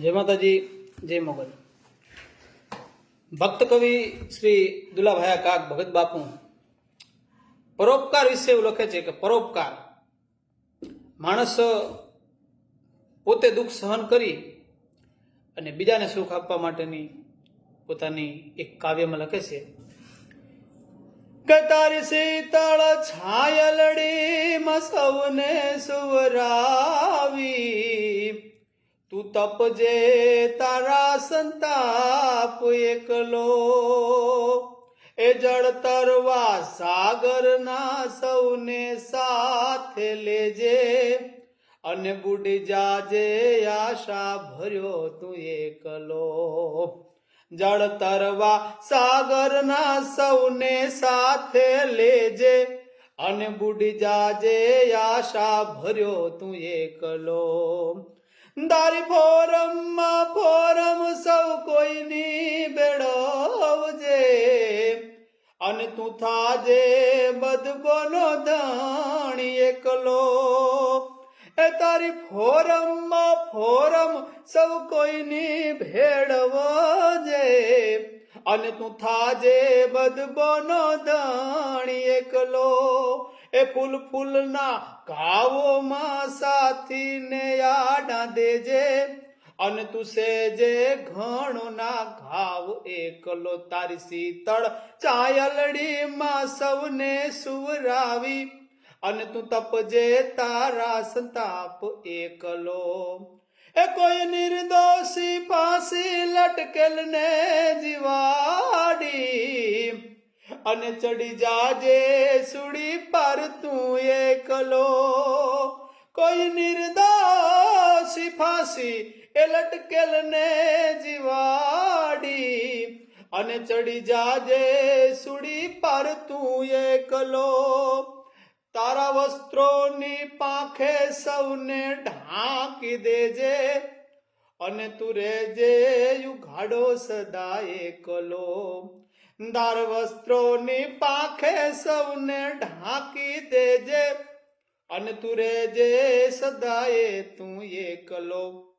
જય માતાજી, જય મોગલ. ભક્ત કવિ શ્રી દુલાભાયા કાક ભગત બાપુ, પરોપકાર વિશે એવું લખે છે કે પરોપકાર. માણસ પોતે દુઃખ સહન કરી અને બીજાને સુખ આપવા માટેની પોતાની એક કાવ્યમાં લખે છે કે તારી શીતળ છાયલડી સૌને સુવરાવી તું તપજે તારા સંતાપ એકલો. એ જળ તરવા સાગરના સૌને સાથે લેજે. અને બુડી જાજે આશા ભર્યો તું એકલો. જળ તરવા સાગરના સૌને સાથે લેજે. અને બુડી જાજે આશા ભર્યો તું એકલો. દારી ફોરમમાં ફોરમ સૌ કોઈની બેડવજે અને તું થાજે બદબોનો ધણી એકલો. એ તારી ફોરમમાં ફોરમ સૌ કોઈની ભેળવજે અને તું થાજે બદબોનો ધણી એકલો. એ ફૂલ ફૂલના ઘાવોમાં સાથીને આડા દેજે. અને તું સેજે ઘણો ના ઘાવ એકલો તારી શીતળ ચાયલડીમાં સૌને સુવરાવી. અને તું તપજે તારા સંતાપ એકલો. એ કોઈ નિર્દોષી ફાંસી લટકેલ ને જીવાડી. અને ચડી જાજે સુડી પર તું એકલો. કોઈ નિર્દોષી ફાંસી એ લટકેલ ને જીવાડી. અને ચડી જાજે સુડી પર તું એકલો. તારા વસ્ત્રોની પાંખે સૌને ઢાંકી દેજે. અને તું રેજે યુઘાડો સદા એકલો. દાર વસ્ત્રોની પાંખે સૌને ઢાંકી દેજે. અને તું રેજે સદાએ, તું એકલો.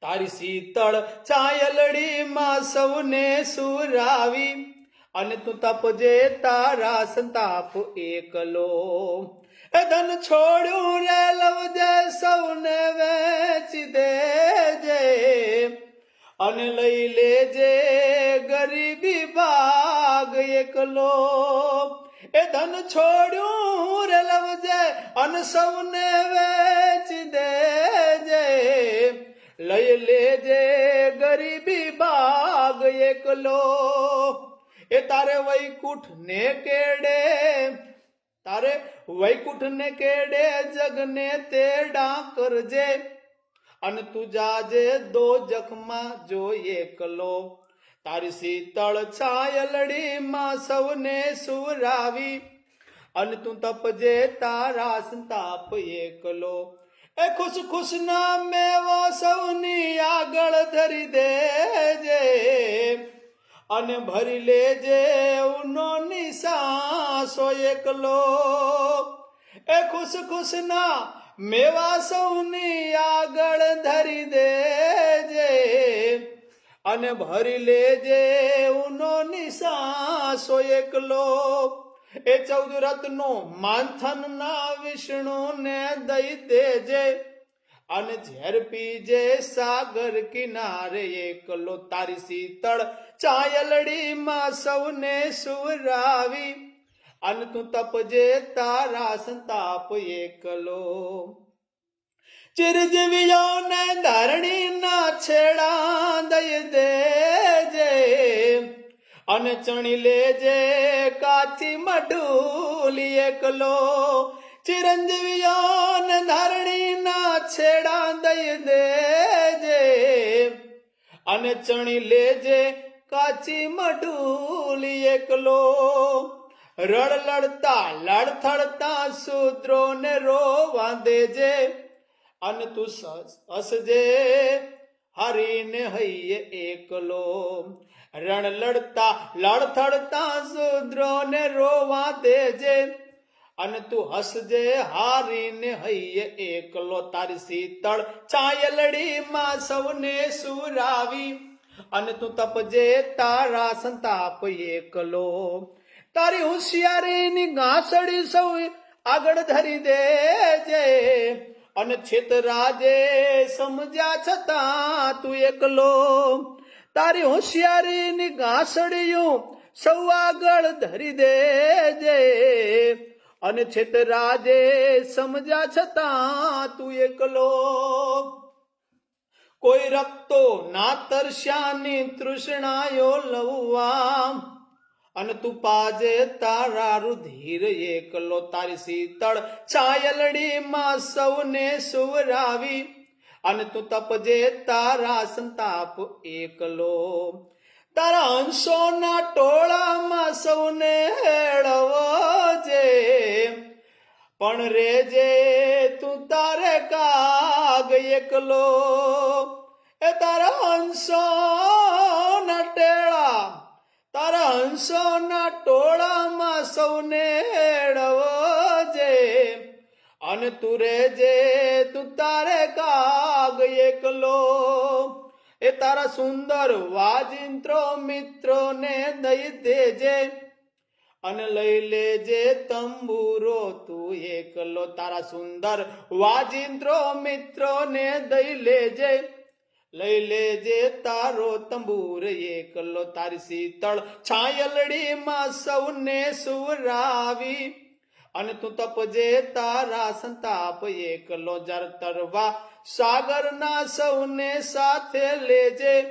તારી શીતળ ચાયલડીમાં સૌને સુરાવી. અને તું તપજે તારા સંતાપ એકલો. એ ધન છોડ્યું રે, લવજે સૌને વેચી દેજે. અને લઈ લેજે ગરીબી ભાગ એકલો. એ ધન છોડ્યું રે લવજે અને સૌને વેચી દેજે. લઈ લેજે ગરીબી ભાગ એકલો. એ તારે વૈકુંઠ ને કેડે? તારે વૈકુંઠ ને કેડે? જગને તેડા કરજે. અને તુજા જે દો જખમાં જો એકલો. તારી શીતળ છાયલડીમાં સૌને સુરાવી. અને તું તપજે તારા સંતાપ એકલો. એ ખુશ ખુશ ના મેવો સૌની આગળ ધરી દેજે. અને ભરી લેજે ઉનો નિશાસો એકલો. એ ખુશ ખુશ ના મેવા સૌની આગળ ધરી દેજે અને ભરી લેજે ઉનો નિશાસો એકલો. એ ચૌદ રત્નો માથનના ના વિષ્ણુ ને દઈ દેજે અને ઝેર પીજે સાગર કિનારે એકલો. તારી શીતળ ચાયલડીમાં સૌને સુરાવી અને તું તપજે તારા સંતાપ એકલો ચિરજીવીઓને ધરણીના છેડા દઈ દેજે અને ચણી લેજે કાચી મઢુલી એકલો ચિરંજીવીઓને ધરણીના છેડા દઈ દેજે અને ચણી લેજે કાચી મઢુલી એકલો રડ લડતા લડથડતા સૂત્રો ને રોવા દેજે અને તું હસજે, હરીને હૈયે એકલો. રણ લડતા લડથડતા સૂત્રો ને રોવા દેજે અને તું હસજે, હારીને હૈયે એકલો. તારી શીતળ છાયલડીમાં સૌને સુરાવી. અને તું તપજે, તારા સંતાપ એકલો. તારી હોશિયારીની ઘાસડી સૌ આગળ ધરી દેજે. અને છેતરાજે સમજ્યા છતાં તું એકલો. તારી હોશિયારીની ઘાસડીયું સૌ આગળ ધરી દેજે. અને છેતરાજે સમજ્યા છતાં તું એકલો. કોઈ રક્તો ના તરસ્યાની તૃષ્ણાયો લવવા અને તું પાજે તારા રુધિર એકલો તારી શીતળ છાયલડીમાં સૌને સુવરાવી. અને તું તપજે તારા સંતાપ એકલો. તારા અંશોના ટોળામાં સૌને હેળવજે. પણ રેજે તું તારે કાગ એકલો. એ તારા ટેળા તારા હંસો ના ટોળામાં સૌને હેળવજે અને તું રેજે તું તારે કાગ એકલો. એ તારા સુંદર વાજિંત્રો મિત્રોને દઈ દેજે. અને લઈ લેજે તંબુરો, તું એકલો. તારા સુંદર વાજિંત્રો મિત્રોને દઈ લેજે. લઈ લેજે તારો તંબુર, એકલો તારી શીતળ છાયલડીમાં સૌને સુવરાવી. અને તું તપજે તારા સંતાપ, એકલો જર તરવા. સાગરના સૌને સાથે લેજે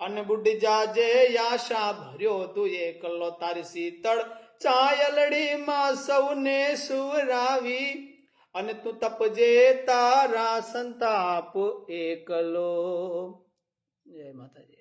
અને બુડી જાજે આશા ભર્યો તું, એકલો તારી શીતળ ચાયલડીમાં સૌને સુવરાવી. અને તું તપજે તારા સંતાપ એકલો. જય માતાજી.